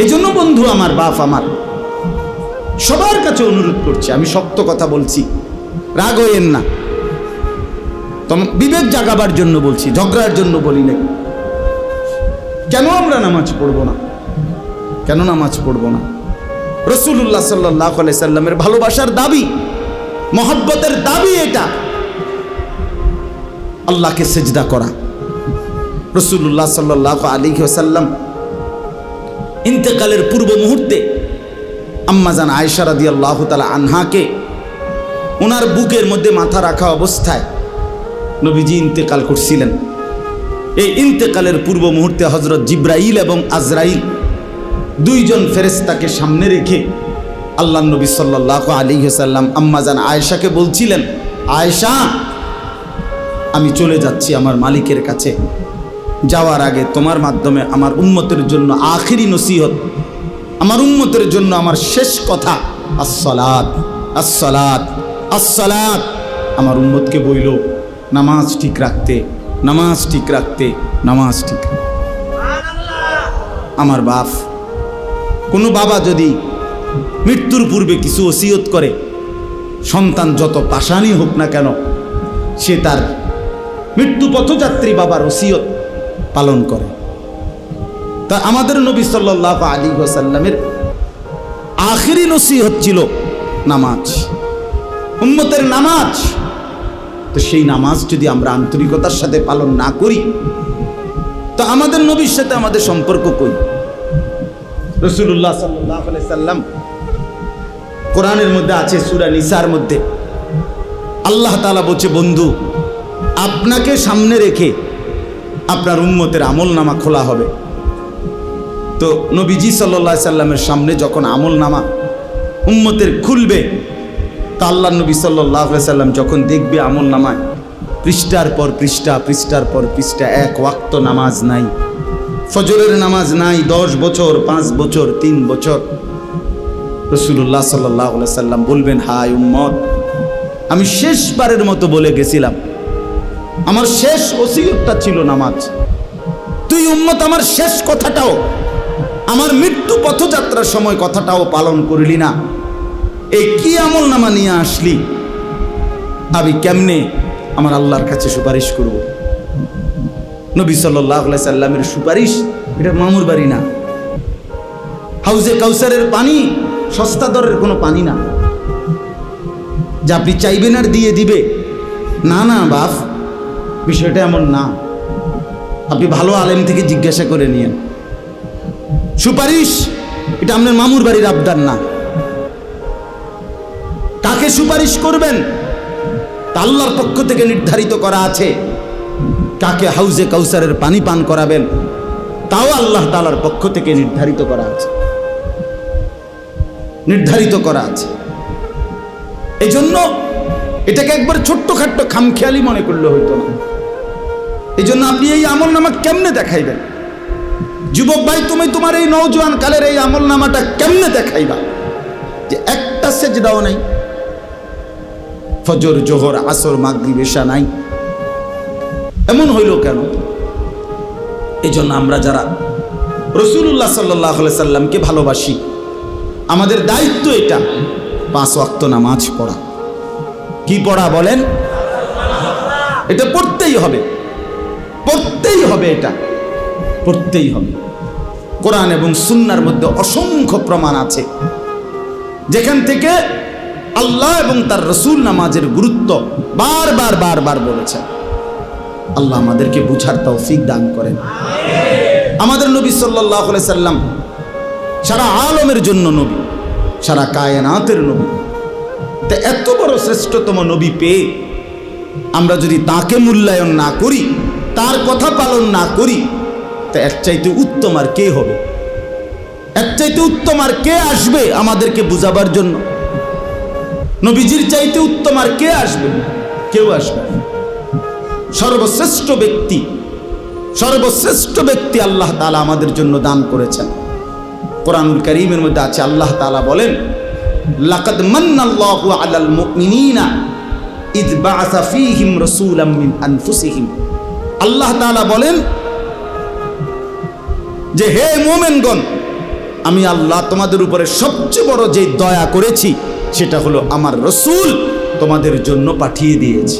এই জন্য বন্ধু আমার, বাপ আমার, সবার কাছে অনুরোধ করছি, আমি শক্ত কথা বলছি, রাগ হইয়েন না। বিবেক জাগাবার জন্য বলছি, ঝগড়ার জন্য বলি না কেন আমরা নামাজ পড়ব না? কেন নামাজ পড়ব না? রসুল্লাহ সাল্লাহ সাল্লামের ভালোবাসার দাবি, মহব্বতের দাবি এটা। আল্লাহকে সেজদা করা। রসুল্লাহ সাল্লাহ আলী সাল্লাম ইন্তেকালের পূর্ব মুহূর্তে আম্মাজান আয়সা রাদি আল্লাহ তালা আনহাকে ওনার বুকের মধ্যে মাথা রাখা অবস্থায় নবীজি ইন্তেকাল করছিলেন। এই ইন্তেকালের পূর্ব মুহূর্তে হজরত জিব্রাইল এবং আজরাইল দুইজন ফেরেস্তাকে সামনে রেখে আল্লাহ নবী সাল্লাহ আলী সাল্লাম আম্মাজান আয়েশাকে বলছিলেন, আয়েশা, আমি চলে যাচ্ছি আমার মালিকের কাছে। যাওয়ার আগে তোমার মাধ্যমে আমার উন্মতের জন্য আখিরি নসিহত, আমার উন্মতের জন্য আমার শেষ কথা, আসসালাত আসসালাত আসসালাত। আমার উন্মতকে বইল, নামাজ ঠিক রাখতে, নামাজ ঠিক রাখতে, নামাজ ঠিক আমার বাপ, কোনো বাবা যদি মৃত্যুর পূর্বে কিছু ওসিয়ত করে, সন্তান যত পাশানি হোক না কেন, সে তার মৃত্যু পথযাত্রী বাবার ওসিয়ত পালন করে। তা আমাদের নবী সাল্লাহ আলী ওসাল্লামের আখিরি নসিহত ছিল নামাজ। উম্মতের নামাজ। তো সেই নামাজ যদি আমরা আন্তরিকতার সাথে পালন না করি, তো আমাদের নবীর সাথে আমাদের সম্পর্ক কই? রসুল্লাহ সাল্লাহ সাল্লাম কোরআনের মধ্যে আছে, সুরা নিসার মধ্যে। আল্লাহ তালা বলছে, বন্ধু, আপনাকে সামনে রেখে আপনার উম্মতের আমল নামা খোলা হবে। তো নবীজি সাল্লা সাল্লামের সামনে যখন আমল নামা উম্মতের খুলবে, তা আল্লাহ নবী সাল্লাহ সাল্লাম যখন দেখবে আমল নামায় পৃষ্ঠার পর পৃষ্ঠা, পৃষ্ঠার পর পৃষ্ঠা, এক ওয়াক্ত নামাজ নাই, ফজরের নামাজ নাই, দশ বছর, পাঁচ বছর, তিন বছর রসুল্লাহ সাল্লাহ সাল্লাম বলবেন, হায় উম্মত, আমি শেষবারের মতো বলে গেছিলাম আমার শেষ ওসিয়তটা ছিল নামাজ। তুই উম্মত, আমার শেষ কথাটাও, আমার মৃত্যু পথযাত্রার সময় কথাটাও পালন করলি না। এই কি আমল নামা নিয়ে আসলি? আমি কেমনে আমার আল্লাহর কাছে সুপারিশ করব? নবী সাল্লাহ সাল্লামের সুপারিশ, এটা মামুর বাড়ি না। হাউজে কাউসারের পানি, সস্তা দরের কোনো পানি না। যা আপনি চাইবেন আর দিয়ে দিবে। না না, বাপ। বিষয়টা এমন না। আপনি ভালো আলেম থেকে জিজ্ঞাসা করে নিয়েন। সুপারিশ, এটা আপনার মামুর বাড়ির আবদার না। কাকে সুপারিশ করবেন? তা আল্লাহর পক্ষ থেকে নির্ধারিত করা আছে। কাকে হাউজে কাউসারের পানি পান করাবেন? তাও আল্লাহ তালার পক্ষ থেকে নির্ধারিত করা আছে। নির্ধারিত করা আছে। এই জন্য এটাকে একবার ছোট্টখাট্ট খামখেয়ালি মনে করলে হইতো না। এই জন্য আপনি এই আমল নামা কেমনে দেখাইবেন? যুবক ভাই, তুমি তোমার এই নৌজওয়ান কালের এই আমল নামাটা কেমনে দেখাইবা? যে একটা সেজ দাও নাই, ফজর, জোহর, আসর মাগরি বেশা নাই। এমন হইল কেন? এই জন্য আমরা যারা রসুল্লাহ সাল্লাহ সাল্লামকে ভালোবাসি, আমাদের দায়িত্ব এটা, পাঁচ ওয়াক্ত নামাজ পড়া। কি পড়া বলেন? এটা পড়তেই হবে। পড়তেই হবে এটা। পড়তেই হবে। কোরআন এবং সুন্নার মধ্যে অসংখ্য প্রমাণ আছে। যেখান থেকে আল্লাহ এবং তার রসুল নামাজের গুরুত্ব বারবার বারবার বলেছেন। আল্লাহ আমাদেরকে বুঝার তৌফিক দান করেন। আমাদের নবী সাল্লাহ সাল্লাম সারা আলমের জন্য নবী, সারা কায়নাতের নবী। তা এত বড় শ্রেষ্ঠতম নবী পেয়ে আমরা যদি তাকে মূল্যায়ন না করি, তার কথা পালন না করি, তা এক চাইতে উত্তম আর কে হবে? এক চাইতে উত্তম আর কে আসবে আমাদেরকে বুঝাবার জন্য? নবীজির চাইতে উত্তম আর কে আসবে? কেউ আসবে সর্বশ্রেষ্ঠ ব্যক্তি সর্বশ্রেষ্ঠ ব্যক্তি আল্লাহ তালা আমাদের জন্য দান করেছেন। কোরআনুল করিমের মধ্যে আছে, আল্লাহ তালা বলেন লাকাদ মান্নাল্লাহু আলাল মুমিনিনা ইদ বাআসা ফীহিম রাসূলাম মিন আনফুসিহিম। আল্লাহ তাআলা বলেন যে, হে মুমিনগণ, আমি আল্লাহ তোমাদের উপরে সবচেয়ে বড় যে দয়া করেছি, সেটা হলো আমার রসুল তোমাদের জন্য পাঠিয়ে দিয়েছি।